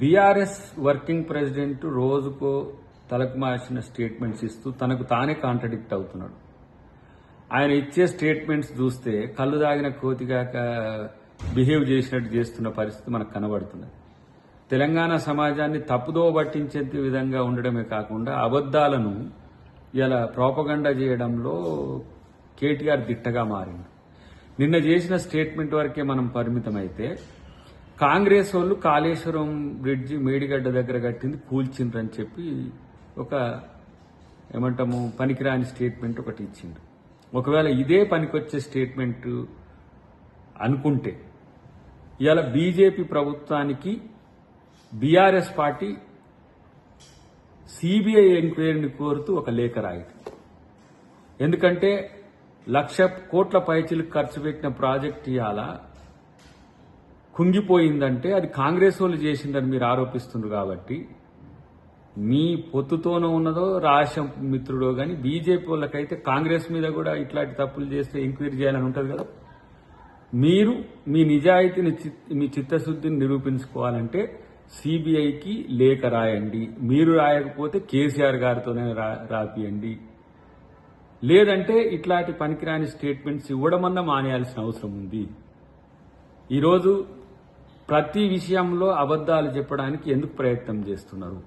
BRS working president రోజుకో తలకు మార్చిన స్టేట్మెంట్స్ ఇస్తూ తనకు తానే కాంట్రడిక్ట్ అవుతున్నాడు. ఆయన ఇచ్చే స్టేట్మెంట్స్ చూస్తే కళ్ళు దాగిన కోతిగాక బిహేవ్ చేసినట్టు చేస్తున్న పరిస్థితి మనకు కనబడుతున్నది. తెలంగాణ సమాజాన్ని తప్పుదో పట్టించే విధంగా ఉండడమే కాకుండా అబద్ధాలను ఇలా ప్రోపగండా చేయడంలో కేటీఆర్ దిట్టగా మారింది. నిన్న చేసిన స్టేట్మెంట్ వరకే మనం పరిమితమైతే కాంగ్రెస్ వాళ్ళు కాళేశ్వరం బ్రిడ్జి మేడిగడ్డ దగ్గర కట్టింది కూల్చిండ్రని చెప్పి ఒక ఏమంటాము పనికిరాని స్టేట్మెంట్ ఒకటి ఇచ్చిండు ఒకవేళ ఇదే పనికొచ్చే స్టేట్మెంట్ అనుకుంటే ఇవాళ బీజేపీ ప్రభుత్వానికి బీఆర్ఎస్ పార్టీ సిబిఐ ఎంక్వైరీని కోరుతూ ఒక లేఖ రాయటం ఎందుకంటే లక్ష కోట్ల పైచిలకు ఖర్చు పెట్టిన ప్రాజెక్ట్ ఇవాళ కుంగిపోయిందంటే అది కాంగ్రెస్ వాళ్ళు చేసిందని మీరు ఆరోపిస్తున్నారు కాబట్టి మీ పొత్తుతోనూ ఉన్నదో రాష్ట్ర మిత్రుడో కానీ బీజేపీ వాళ్ళకైతే కాంగ్రెస్ మీద కూడా ఇట్లాంటి తప్పులు చేస్తే ఎంక్వైరీ చేయాలని ఉంటుంది కదా. మీరు మీ నిజాయితీని చిత్- మీ చిత్తశుద్ధిని నిరూపించుకోవాలంటే సిబిఐకి లేఖ రాయండి. మీరు రాయకపోతే కేసీఆర్ గారితోనే రా రాపియండి. లేదంటే ఇట్లాంటి పనికిరాని స్టేట్మెంట్స్ ఇవ్వడమన్నా మానేయాల్సిన అవసరం ఉంది. ఈరోజు ప్రతి విషయంలో అబద్ధాలు చెప్పడానికి ఎందుకు ప్రయత్నం చేస్తున్నారు?